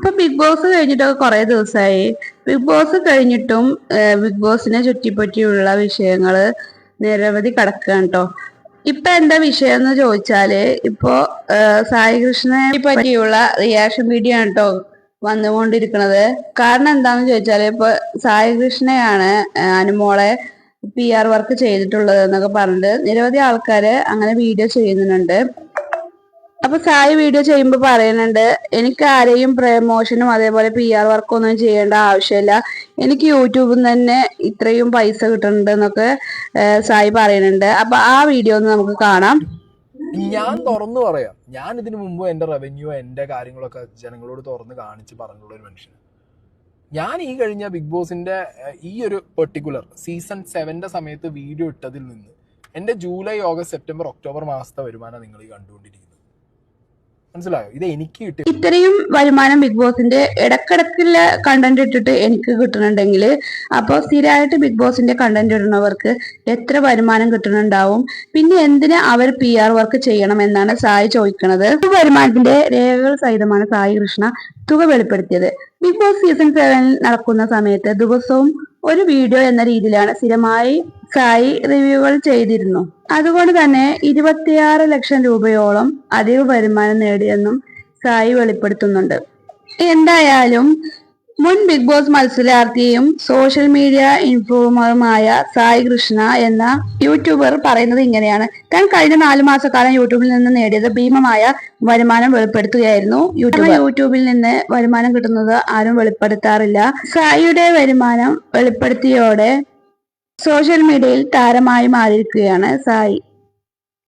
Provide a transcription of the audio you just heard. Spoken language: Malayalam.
അപ്പൊ ബിഗ് ബോസ് കഴിഞ്ഞിട്ടൊക്കെ കുറെ ദിവസമായി ബിഗ് ബോസ് കഴിഞ്ഞിട്ടും ബിഗ് ബോസിനെ ചുറ്റിപ്പറ്റിയുള്ള വിഷയങ്ങൾ നിരവധി കിടക്കുകയാണ് കേട്ടോ ഇപ്പൊ എന്താ വിഷയം എന്ന് ചോദിച്ചാൽ ഇപ്പോ സായി കൃഷ്ണനെ പറ്റിയുള്ള റിയാക്ഷൻ വീഡിയോ ആണ് കേട്ടോ വന്നുകൊണ്ടിരിക്കുന്നത് കാരണം എന്താന്ന് ചോദിച്ചാൽ ഇപ്പൊ സായി കൃഷ്ണയാണ് അനുമോളെ പി ആർ വർക്ക് ചെയ്തിട്ടുള്ളത് എന്നൊക്കെ പറഞ്ഞിട്ട് നിരവധി ആൾക്കാര് അങ്ങനെ വീഡിയോ ചെയ്യുന്നുണ്ട്. അപ്പൊ സായി വീഡിയോ ചെയ്യുമ്പോ പറയുന്നുണ്ട് എനിക്ക് ആരെയും പ്രമോഷനും അതേപോലെ പി ആർ വർക്കും ഒന്നും ചെയ്യേണ്ട ആവശ്യമില്ല. എനിക്ക് യൂട്യൂബിൽ നിന്ന് തന്നെ ഇത്രയും പൈസ കിട്ടുന്നുണ്ട് എന്നൊക്കെ സായി പറയുന്നുണ്ട്. അപ്പൊ ആ വീഡിയോ ഒന്ന് നമുക്ക് കാണാം. ഞാൻ തുറന്നു പറയാം. ഞാൻ ഇതിനു മുമ്പ് എന്റെ റവന്യൂ എന്റെ കാര്യങ്ങളൊക്കെ ജനങ്ങളോട് തുറന്ന് കാണിച്ച് പറഞ്ഞുള്ള ഒരു മനുഷ്യൻ ഞാൻ ഈ കഴിഞ്ഞ ബിഗ് ബോസിന്റെ ഈ ഒരു പെർട്ടിക്കുലർ സീസൺ സെവന്റെ സമയത്ത് വീഡിയോ ഇട്ടതിൽ നിന്ന് എന്റെ ജൂലൈ ഓഗസ്റ്റ് സെപ്റ്റംബർ ഒക്ടോബർ മാസത്തെ വരുമാനം നിങ്ങൾ ഈ കണ്ടുകൊണ്ടിരിക്കുന്നത്. മനസ്സിലായോ? ഇത് എനിക്ക് കിട്ടി. ഇത്രയും വരുമാനം ബിഗ് ബോസിന്റെ ഇടക്കിടക്കുള്ള കണ്ടന്റ് ഇട്ടിട്ട് എനിക്ക് കിട്ടുന്നുണ്ടെങ്കിൽ അപ്പോൾ സ്ഥിരമായിട്ട് ബിഗ് ബോസിന്റെ കണ്ടന്റ് ഇടുന്നവർക്ക് എത്ര വരുമാനം കിട്ടുന്നുണ്ടാവും പിന്നെ എന്തിന് അവർ പി ആർ വർക്ക് ചെയ്യണം എന്നാണ് സായി ചോദിക്കുന്നത് വരുമാനത്തിന്റെ രേഖകൾ സഹിതമാണ് സായി കൃഷ്ണ തുക വെളിപ്പെടുത്തിയത്. ബിഗ് ബോസ് സീസൺ സെവനിൽ നടക്കുന്ന സമയത്ത് ദിവസവും ഒരു വീഡിയോ എന്ന രീതിയിലാണ് സ്ഥിരമായി സായി റിവ്യൂകൾ ചെയ്തിരുന്നു. അതുകൊണ്ട് തന്നെ ഇരുപത്തിയാറ് ലക്ഷം രൂപയോളം അധിക വരുമാനം നേടിയെന്നും സായി വെളിപ്പെടുത്തുന്നുണ്ട്. എന്തായാലും മുൻ ബിഗ് ബോസ് മത്സരാർത്ഥിയും സോഷ്യൽ മീഡിയ ഇൻഫോമറുമായ സായി കൃഷ്ണ എന്ന യൂട്യൂബർ പറയുന്നത് ഇങ്ങനെയാണ്. താൻ കഴിഞ്ഞ നാലു മാസക്കാലം യൂട്യൂബിൽ നിന്ന് നേടിയത് ഭീമമായ വരുമാനം വെളിപ്പെടുത്തുകയായിരുന്നു. യൂട്യൂബ് യൂട്യൂബിൽ നിന്ന് വരുമാനം കിട്ടുന്നത് ആരും വെളിപ്പെടുത്താറില്ല. സായിയുടെ വരുമാനം വെളിപ്പെടുത്തിയോടെ സോഷ്യൽ മീഡിയയിൽ താരമായി മാറിയിരിക്കുകയാണ് സായി.